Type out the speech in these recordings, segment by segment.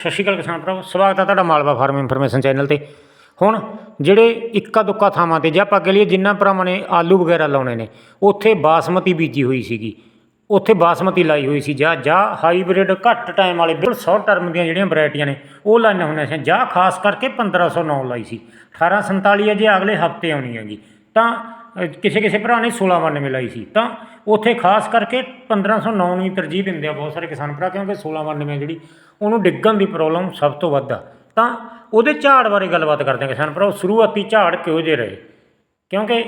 ਸਤਿ ਸ਼੍ਰੀ ਅਕਾਲ ਕਿਸਾਨ ਭਰਾਵੋ, ਸਵਾਗਤ ਹੈ ਤੁਹਾਡਾ ਮਾਲਵਾ ਫਾਰਮ ਇਨਫੋਰਮੇਸ਼ਨ ਚੈਨਲ ਤੇ। ਹੁਣ ਜਿਹੜੇ ਇੱਕਾ ਦੁੱਕਾ ਥਾਵਾਂ ਤੇ, ਜੇ ਆਪਾਂ ਕਹ ਲਈਏ ਜਿੰਨਾ ਭਰਾਵਾਂ ਨੇ ਆਲੂ ਵਗੈਰਾ ਲਾਉਣੇ ਨੇ, ਉੱਥੇ ਬਾਸਮਤੀ ਬੀਜੀ ਹੋਈ ਸੀਗੀ। ਉੱਥੇ ਬਾਸਮਤੀ ਲਾਈ ਹੋਈ ਸੀ, ਜਾਂ ਜਾਂ ਹਾਈਬ੍ਰਿਡ ਘੱਟ ਟਾਈਮ ਵਾਲੇ, ਬਿਲਕੁਲ ਸ਼ਾਰਟ ਟਰਮ ਦੀਆਂ ਜਿਹੜੀਆਂ ਵੈਰਾਈਟੀਆਂ ਨੇ, ਉਹ ਲਾਈਆਂ ਹੋਈਆਂ ਸੀ। ਜਾਂ ਖਾਸ ਕਰਕੇ 1509 ਲਾਈ ਸੀ। 1847 ਹੈ ਜੇ ਅਗਲੇ ਹਫ਼ਤੇ ਆਉਣੀ ਹੈਗੀ। ਤਾਂ ਕਿਸੇ ਕਿਸੇ ਭਰਾ ਨੇ 1692 ਲਾਈ ਸੀ। ਤਾਂ ਉੱਥੇ ਖਾਸ ਕਰਕੇ 1509 ਨੂੰ ਹੀ ਤਰਜੀਹ ਦਿੰਦੇ ਆ ਬਹੁਤ ਸਾਰੇ ਕਿਸਾਨ ਭਰਾ, ਕਿਉਂਕਿ 1692 ਜਿਹੜੀ ਉਹਨੂੰ ਡਿੱਗਣ ਦੀ ਪ੍ਰੋਬਲਮ ਸਭ ਤੋਂ ਵੱਧ ਆ। ਤਾਂ ਉਹਦੇ ਝਾੜ ਬਾਰੇ ਗੱਲਬਾਤ ਕਰਦੇ ਹਾਂ ਕਿਸਾਨ ਭਰਾ ਸ਼ੁਰੂਆਤੀ ਝਾੜ ਕਿਹੋ ਜਿਹੇ ਰਹੇ? ਕਿਉਂਕਿ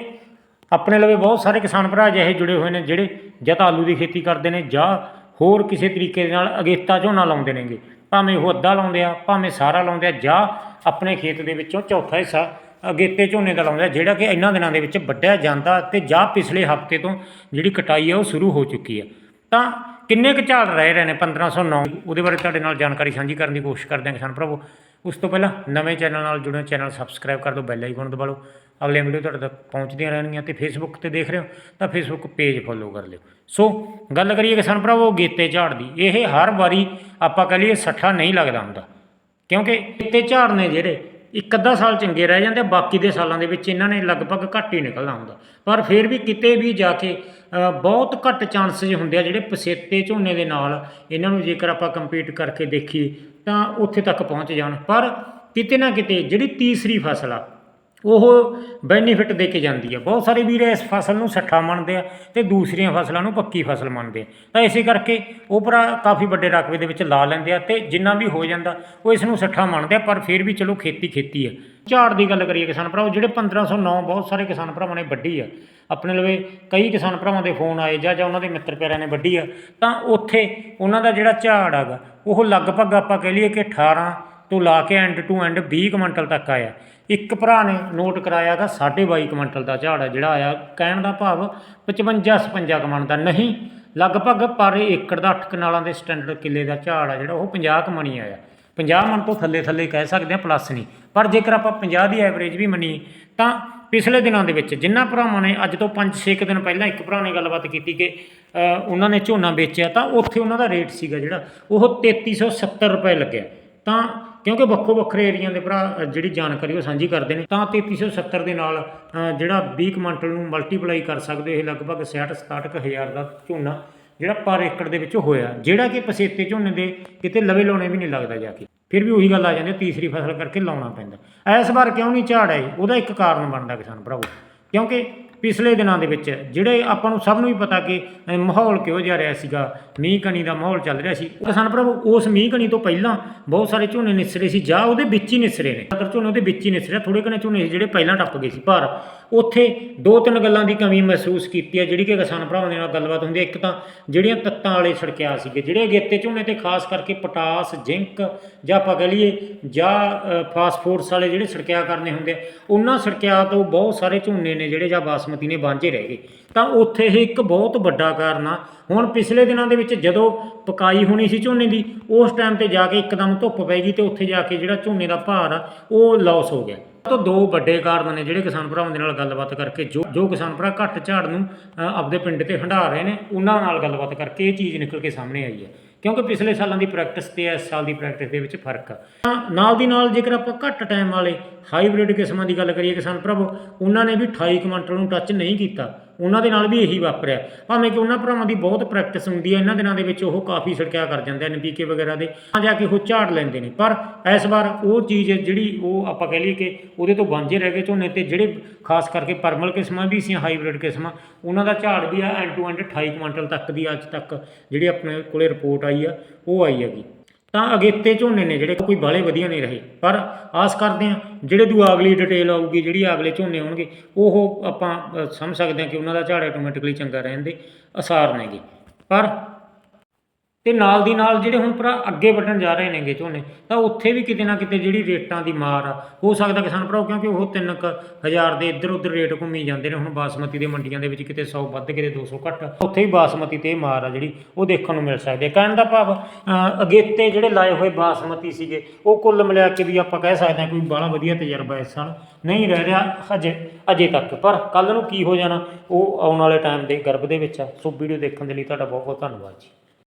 ਆਪਣੇ ਲਵੇ ਬਹੁਤ ਸਾਰੇ ਕਿਸਾਨ ਭਰਾ ਅਜਿਹੇ ਜੁੜੇ ਹੋਏ ਨੇ, ਜਿਹੜੇ ਜਾਂ ਤਾਂ ਆਲੂ ਦੀ ਖੇਤੀ ਕਰਦੇ ਨੇ ਜਾਂ ਹੋਰ ਕਿਸੇ ਤਰੀਕੇ ਦੇ ਨਾਲ ਅਗੇਤਾ ਝੋਨਾ ਲਾਉਂਦੇ ਨੇਗੇ। ਭਾਵੇਂ ਉਹ ਅੱਧਾ ਲਾਉਂਦੇ ਆ, ਭਾਵੇਂ ਸਾਰਾ ਲਾਉਂਦੇ ਆ ਜਾਂ ਆਪਣੇ ਖੇਤ ਦੇ ਵਿੱਚੋਂ ਚੌਥਾ ਹਿੱਸਾ ਅਗੇਤੇ ਝੋਨੇ ਦਾ ਲਾਉਂਦੇ, ਜਿਹੜਾ ਕਿ ਇਹਨਾਂ ਦਿਨਾਂ ਦੇ ਵਿੱਚ ਵੱਢਿਆ ਜਾਂਦਾ ਤੇ ਜਾਂ ਪਿਛਲੇ ਹਫ਼ਤੇ ਤੋਂ ਜਿਹੜੀ ਕਟਾਈ ਆ ਉਹ ਸ਼ੁਰੂ ਹੋ ਚੁੱਕੀ ਆ। ਤਾਂ ਕਿੰਨੇ ਕੁ ਝਾੜ ਰਹਿ ਰਹੇ ਨੇ 1509 ਉਹਦੇ ਬਾਰੇ ਤੁਹਾਡੇ ਨਾਲ ਜਾਣਕਾਰੀ ਸਾਂਝੀ ਕਰਨ ਦੀ ਕੋਸ਼ਿਸ਼ ਕਰਦੇ ਹਾਂ ਕਿਸਾਨ ਭਰਾਵੋ ਉਸ ਤੋਂ ਪਹਿਲਾਂ ਨਵੇਂ ਚੈਨਲ ਨਾਲ ਜੁੜਿਓ, ਚੈਨਲ ਸਬਸਕ੍ਰਾਈਬ ਕਰ ਦਿਓ, ਬੈਲ ਆਈਕਨ ਦਬਾ ਲਓ। ਅਗਲੀਆਂ ਵੀਡੀਓ ਤੁਹਾਡੇ ਤੱਕ ਪਹੁੰਚਦੀਆਂ ਰਹਿਣਗੀਆਂ ਤੇ ਫੇਸਬੁੱਕ ਤੇ ਦੇਖ ਰਹੇ ਹੋ, ਤਾਂ ਫੇਸਬੁੱਕ ਪੇਜ ਫੋਲੋ ਕਰ ਲਿਓ। ਸੋ ਗੱਲ ਕਰੀਏ ਕਿਸਾਨ ਭਰਾਵੋ ਗੇਤੇ ਝਾੜ ਦੀ, ਇਹ ਹਰ ਵਾਰੀ ਆਪਾਂ ਕਹ ਲਈਏ ਸੱਠਾ ਨਹੀਂ ਲੱਗਦਾ ਹੁੰਦਾ। ਕਿਉਂਕਿ ਗੇਤੇ ਝਾੜ ਨੇ ਜਿਹੜੇ ਇੱਕ ਅੱਧਾ ਸਾਲ ਚੰਗੇ ਰਹਿ ਜਾਂਦੇ, ਬਾਕੀ ਦੇ ਸਾਲਾਂ ਦੇ ਵਿੱਚ ਇਹਨਾਂ ਨੇ ਲਗਭਗ ਘੱਟ ਹੀ ਨਿਕਲਣਾ ਹੁੰਦਾ। ਪਰ ਫਿਰ ਵੀ ਕਿਤੇ ਵੀ ਜਾ ਕੇ ਬਹੁਤ ਘੱਟ ਚਾਂਸਸ ਹੁੰਦੇ ਆ ਜਿਹੜੇ ਪਸੇਤੇ ਝੋਨੇ ਦੇ ਨਾਲ ਇਹਨਾਂ ਨੂੰ ਜੇਕਰ ਆਪਾਂ ਕੰਪੀਟ ਕਰਕੇ ਦੇਖੀਏ, ਤਾਂ ਉੱਥੇ ਤੱਕ ਪਹੁੰਚ ਜਾਣ। ਪਰ ਕਿਤੇ ਨਾ ਕਿਤੇ ਜਿਹੜੀ ਤੀਸਰੀ ਫਸਲ ਆ ਉਹ ਬੈਨੀਫਿਟ ਦੇ ਕੇ ਜਾਂਦੀ ਆ। ਬਹੁਤ ਸਾਰੇ ਵੀਰ ਇਸ ਫਸਲ ਨੂੰ ਸੱਠਾ ਮੰਨਦੇ ਆ ਤੇ ਦੂਸਰੀਆਂ ਫਸਲਾਂ ਨੂੰ ਪੱਕੀ ਫਸਲ ਮੰਨਦੇ ਆ। ਤਾਂ ਇਸੇ ਕਰਕੇ ਉਹ ਭਰਾ ਕਾਫੀ ਵੱਡੇ ਰਕਬੇ ਦੇ ਵਿੱਚ ਲਾ ਲੈਂਦੇ ਆ ਤੇ ਜਿੰਨਾ ਵੀ ਹੋ ਜਾਂਦਾ, ਉਹ ਇਸ ਨੂੰ ਸੱਠਾ ਮੰਨਦੇ ਆ, ਪਰ ਫਿਰ ਵੀ ਚਲੋ ਖੇਤੀ ਖੇਤੀ ਆ। ਝਾੜ ਦੀ ਗੱਲ ਕਰੀਏ ਕਿਸਾਨ ਭਰਾਓ, ਜਿਹੜੇ 1509 ਬਹੁਤ ਸਾਰੇ ਕਿਸਾਨ ਭਰਾਵਾਂ ਨੇ ਵੱਢੀ ਆ। ਆਪਣੇ ਲਵੇ ਕਈ ਕਿਸਾਨ ਭਰਾਵਾਂ ਦੇ ਫੋਨ ਆਏ ਜਾਂ ਜਾਂ ਉਹਨਾਂ ਦੇ ਮਿੱਤਰ ਪਿਆਰਿਆਂ ਨੇ ਵੱਢੀ ਆ। ਤਾਂ ਉੱਥੇ ਉਹਨਾਂ ਦਾ ਜਿਹੜਾ ਝਾੜ ਹੈਗਾ ਉਹ ਲਗਭਗ ਆਪਾਂ ਕਹਿ ਲਈਏ ਕਿ 18 ਤੋਂ ਲਾ ਕੇ ਐਂਡ ਟੂ ਐਂਡ 20 ਕੁਇੰਟਲ ਤੱਕ ਆਇਆ। ਇੱਕ ਭਰਾ ਨੇ ਨੋਟ ਕਰਾਇਆਗਾ 22.5 ਕੁਇੰਟਲ ਦਾ ਝਾੜ ਆ ਜਿਹੜਾ ਆਇਆ, ਕਹਿਣ ਦਾ ਭਾਵ 55 56 ਕਮਣ ਦਾ ਨਹੀਂ, ਲਗਭਗ ਪਰ ਏਕੜ ਦਾ 8 ਕਨਾਲਾਂ ਦੇ ਸਟੈਂਡਰਡ ਕਿੱਲੇ ਦਾ ਝਾੜ ਆ ਜਿਹੜਾ ਉਹ 50 ਕਮਣੀ ਆਇਆ। 50 ਮਣ ਤੋਂ ਥੱਲੇ ਥੱਲੇ ਕਹਿ ਸਕਦੇ ਆ ਪਲੱਸ ਨਹੀਂ। ਪਰ ਜੇਕਰ ਆਪਾਂ 50 ਦੀ ਐਵਰੇਜ ਵੀ ਮੰਨੀਏ, ਤਾਂ ਪਿਛਲੇ ਦਿਨਾਂ ਦੇ ਵਿੱਚ ਜਿੰਨਾ ਭਰਾਵਾਂ ਨੇ ਅੱਜ ਤੋਂ 5-6 ਦਿਨ ਪਹਿਲਾਂ ਇੱਕ ਭਰਾ ਨੇ ਗੱਲਬਾਤ ਕੀਤੀ ਕਿ ਉਹਨਾਂ ਨੇ ਝੋਨਾ ਵੇਚਿਆ, ਤਾਂ ਉੱਥੇ ਉਹਨਾਂ ਦਾ ਰੇਟ ਸੀਗਾ ਜਿਹੜਾ, ਉਹ 3370 ਰੁਪਏ ਲੱਗਿਆ। ਤਾਂ ਕਿਉਂਕਿ ਵੱਖੋ ਵੱਖਰੇ ਏਰੀਆ ਦੇ ਭਰਾ ਜਿਹੜੀ ਜਾਣਕਾਰੀ ਉਹ ਸਾਂਝੀ ਕਰਦੇ ਨੇ ਤਾਂ 3370 ਦੇ ਨਾਲ ਜਿਹੜਾ 20 ਕੁਇੰਟਲ ਨੂੰ ਮਲਟੀਪਲਾਈ ਕਰ ਸਕਦੇ ਇਹ ਲਗਭਗ 66 ਹਜ਼ਾਰ ਦਾ ਝੋਨਾ ਜਿਹੜਾ ਪਰ ਏਕੜ ਦੇ ਵਿੱਚ ਹੋਇਆ। ਜਿਹੜਾ ਕਿ ਪਸੇਤੇ ਝੋਨੇ ਦੇ ਕਿਤੇ ਲਵੇ ਲਾਉਣੇ ਵੀ ਨਹੀਂ ਲੱਗਦਾ ਜਾ ਕੇ। ਫਿਰ ਵੀ ਉਹੀ ਗੱਲ ਆ ਜਾਂਦੀ ਹੈ, ਤੀਸਰੀ ਫਸਲ ਕਰਕੇ ਲਾਉਣਾ ਪੈਂਦਾ। ਇਸ ਵਾਰ ਕਿਉਂ ਨਹੀਂ ਝਾੜ ਆਏ? ਉਹਦਾ ਇੱਕ ਕਾਰਨ ਬਣਦਾ ਕਿਸਾਨ ਭਰਾਵੋ। ਕਿਉਂਕਿ ਪਿਛਲੇ ਦਿਨਾਂ ਦੇ ਵਿੱਚ ਜਿਹੜੇ ਆਪਾਂ ਨੂੰ ਸਭ ਨੂੰ ਹੀ ਪਤਾ ਕਿ ਮਾਹੌਲ ਕਿਹੋ ਜਿਹਾ ਰਿਹਾ ਸੀਗਾ ਮੀਂਹ ਕਣੀ ਦਾ ਮਾਹੌਲ ਚੱਲ ਰਿਹਾ ਸੀ। ਕਿਸਾਨ ਭਰਾਵੋ ਉਸ ਮੀਂਹ ਕਣੀ ਤੋਂ ਪਹਿਲਾਂ ਬਹੁਤ ਸਾਰੇ ਝੋਨੇ ਨਿਸਰੇ ਸੀ ਜਾਂ ਉਹਦੇ ਵਿੱਚ ਹੀ ਨਿਸਰੇ ਨੇ। ਅਗਰ ਝੋਨੇ ਉਹਦੇ ਵਿੱਚ ਹੀ ਨਿਸਰੇ ਥੋੜੇ ਕਨੇ ਝੋਨੇ ਸੀ ਜਿਹੜੇ ਪਹਿਲਾਂ ਟੱਪ ਗਏ ਸੀ। ਪਰ ਉੱਥੇ ਦੋ ਤਿੰਨ ਗੱਲਾਂ ਦੀ ਕਮੀ ਮਹਿਸੂਸ ਕੀਤੀ ਹੈ ਜਿਹੜੀ ਕਿ ਕਿਸਾਨ ਭਰਾਵਾਂ ਦੇ ਨਾਲ ਗੱਲਬਾਤ ਹੁੰਦੀ ਹੈ ਇੱਕ ਤਾਂ ਜਿਹੜੀਆਂ ਤੱਤਾਂ ਵਾਲੇ ਸੜਕਿਆ ਸੀਗੇ ਜਿਹੜੇ ਅਗੇਤੇ ਝੋਨੇ ਤੇ ਖਾਸ ਕਰਕੇ ਪੋਟਾਸ ਜ਼ਿੰਕ ਜਾਂ ਆਪਾਂ ਕਹ ਲਈਏ ਜਾਂ ਅ, ਫਾਸਫੋਰਸ ਵਾਲੇ ਜਿਹੜੇ ਸੜਕਿਆ ਕਰਨੇ ਹੁੰਦੇ ਆ ਉਹਨਾਂ ਸੜਕਿਆ ਤੋਂ ਬਹੁਤ ਸਾਰੇ ਝੋਨੇ ਨੇ ਜਿਹੜੇ ਜਾਂ ਬਾਸਮਤੀ ਨੇ ਵਾਂਝੇ ਰਹਿ ਗਏ। ਤਾਂ ਉੱਥੇ ਇਹ ਇੱਕ ਬਹੁਤ ਵੱਡਾ ਕਾਰਨ ਆ। ਹੁਣ ਪਿਛਲੇ ਦਿਨਾਂ ਦੇ ਵਿੱਚ ਜਦੋਂ ਪਕਾਈ ਹੋਣੀ ਸੀ ਝੋਨੇ ਦੀ, ਉਸ ਟਾਈਮ ਤੇ ਜਾ ਕੇ ਇੱਕਦਮ ਧੁੱਪ ਪੈ ਗਈ ਤੇ ਉੱਥੇ ਜਾ ਕੇ ਜਿਹੜਾ ਝੋਨੇ ਦਾ ਭਾਰ ਆ, ਉਹ ਲਾਸ ਹੋ ਗਿਆ। ਤੋਂ ਦੋ ਵੱਡੇ ਕਾਰਨ ਨੇ ਜਿਹੜੇ ਕਿਸਾਨ ਭਰਾਵਾਂ ਦੇ ਨਾਲ ਗੱਲਬਾਤ ਕਰਕੇ, ਜੋ ਜੋ ਕਿਸਾਨ ਭਰਾ ਘੱਟ ਝਾੜ ਨੂੰ ਆਪਦੇ ਪਿੰਡ ਤੇ ਹੰਢਾ ਰਹੇ ਨੇ, ਉਹਨਾਂ ਨਾਲ ਗੱਲਬਾਤ ਕਰਕੇ ਇਹ ਚੀਜ਼ ਨਿਕਲ ਕੇ ਸਾਹਮਣੇ ਆਈ ਹੈ। ਕਿਉਂਕਿ ਪਿਛਲੇ ਸਾਲਾਂ ਦੀ ਪ੍ਰੈਕਟਿਸ ਤੇ ਇਸ ਸਾਲ ਦੀ ਪ੍ਰੈਕਟਿਸ ਦੇ ਵਿੱਚ ਫ਼ਰਕ ਆ। ਤਾਂ ਨਾਲ ਦੀ ਨਾਲ ਜੇਕਰ ਆਪਾਂ ਘੱਟ ਟਾਈਮ ਵਾਲੇ ਹਾਈਬ੍ਰਿਡ ਕਿਸਮਾਂ ਦੀ ਗੱਲ ਕਰੀਏ ਕਿਸਾਨ ਪ੍ਰਭੂ ਉਹਨਾਂ ਨੇ ਵੀ 28 ਕੁਇੰਟਲ ਨੂੰ ਟੱਚ ਨਹੀਂ ਕੀਤਾ। ਉਹਨਾਂ ਦੇ ਨਾਲ ਵੀ ਇਹੀ ਵਾਪਰਿਆ। ਭਾਵੇਂ ਕਿ ਉਹਨਾਂ ਭਰਾਵਾਂ ਦੀ ਬਹੁਤ ਪ੍ਰੈਕਟਿਸ ਹੁੰਦੀ ਹੈ, ਇਹਨਾਂ ਦਿਨਾਂ ਦੇ ਵਿੱਚ ਉਹ ਕਾਫੀ ਛੜਕਿਆ ਕਰ ਜਾਂਦੇ ਨੇ ਬੀਕੇ ਵਗੈਰਾ ਦੇ, ਤਾਂ ਜਾ ਕੇ ਉਹ ਝਾੜ ਲੈਂਦੇ ਨੇ। ਪਰ ਇਸ ਵਾਰ ਉਹ ਚੀਜ਼ ਜਿਹੜੀ ਉਹ ਆਪਾਂ ਕਹਿ ਲਈਏ ਕਿ ਉਹਦੇ ਤੋਂ ਵਾਂਝੇ ਰਹਿ ਗਏ ਝੋਨੇ ਤੇ, ਜਿਹੜੇ ਖਾਸ ਕਰਕੇ ਪਰਮਲ ਕਿਸਮਾਂ ਵੀ ਸੀ ਹਾਈਬ੍ਰਿਡ ਕਿਸਮਾਂ, ਉਹਨਾਂ ਦਾ ਝਾੜ ਵੀ ਆ ਐਂਡ ਟੂ ਐਂਡ 28 ਕੁਇੰਟਲ ਤੱਕ ਦੀ ਅੱਜ ਤੱਕ ਜਿਹੜੀ ਆਪਣੇ ਕੋਲੇ ਰਿਪੋਰਟ ਆਈ ਆ, ਉਹ ਆਈ ਹੈਗੀ। ਤਾਂ ਅਗੇਤੇ ਝੋਨੇ ਨੇ ਜਿਹੜੇ ਕੋਈ ਬਾਲੇ ਵਧੀਆ ਨਹੀਂ ਰਹੇ। ਪਰ ਆਸ ਕਰਦੇ ਆ ਜਿਹੜੇ ਦੂ ਅਗਲੀ ਡਿਟੇਲ ਆਊਗੀ, ਜਿਹੜੀ ਅਗਲੇ ਝੋਨੇ ਹੋਣਗੇ, ਉਹ ਆਪਾਂ ਸਮਝ ਸਕਦੇ ਆ ਕਿ ਉਹਨਾਂ ਦਾ ਝਾੜ ਆਟੋਮੈਟਿਕਲੀ ਚੰਗਾ ਰਹਿਣ ਦੇ ਅਸਾਰ ਨੇਗੇ। ਪਰ ਤੇ ਨਾਲ ਦੀ ਨਾਲ ਜਿਹੜੇ ਹੁਣ ਭਰਾ ਅੱਗੇ ਵੱਢਣ ਜਾ ਰਹੇ ਨੇਗੇ ਝੋਨੇ, ਤਾਂ ਉੱਥੇ ਵੀ ਕਿਤੇ ਨਾ ਕਿਤੇ ਜਿਹੜੀ ਰੇਟਾਂ ਦੀ ਮਾਰ ਆ, ਹੋ ਸਕਦਾ ਕਿਸਾਨ ਭਰਾਓ, ਕਿਉਂਕਿ ਉਹ 3000 ਦੇ ਇੱਧਰ ਉੱਧਰ ਰੇਟ ਘੁੰਮੀ ਜਾਂਦੇ ਨੇ, ਹੁਣ ਬਾਸਮਤੀ ਦੇ ਮੰਡੀਆਂ ਦੇ ਵਿੱਚ ਕਿਤੇ 100 ਵੱਧ, ਕਿਤੇ 200 ਘੱਟ, ਉੱਥੇ ਵੀ ਬਾਸਮਤੀ ਤੇ ਮਾਰ ਆ ਜਿਹੜੀ, ਉਹ ਦੇਖਣ ਨੂੰ ਮਿਲ ਸਕਦੀ ਹੈ ਕਹਿਣ ਦਾ ਭਾਵ ਅਗੇਤੇ ਜਿਹੜੇ ਲਾਏ ਹੋਏ ਬਾਸਮਤੀ ਸੀਗੇ, ਉਹ ਕੁੱਲ ਮਿਲਾ ਕੇ ਵੀ ਆਪਾਂ ਕਹਿ ਸਕਦੇ ਹਾਂ ਕੋਈ ਬਾਹਲਾ ਵਧੀਆ ਤਜਰਬਾ ਇਸ ਸਾਲ ਨਹੀਂ ਰਹਿ ਰਿਹਾ ਹਜੇ, ਅਜੇ ਤੱਕ। ਪਰ ਕੱਲ ਨੂੰ ਕੀ ਹੋ ਜਾਣਾ, ਉਹ ਆਉਣ ਵਾਲੇ ਟਾਈਮ ਦੇ ਗਰਭ ਦੇ ਵਿੱਚ ਆ। ਸੋ ਵੀਡੀਓ ਦੇਖਣ ਦੇ ਲਈ ਤੁਹਾਡਾ ਬਹੁਤ ਬਹੁਤ ਧੰਨਵਾਦ ਜੀ।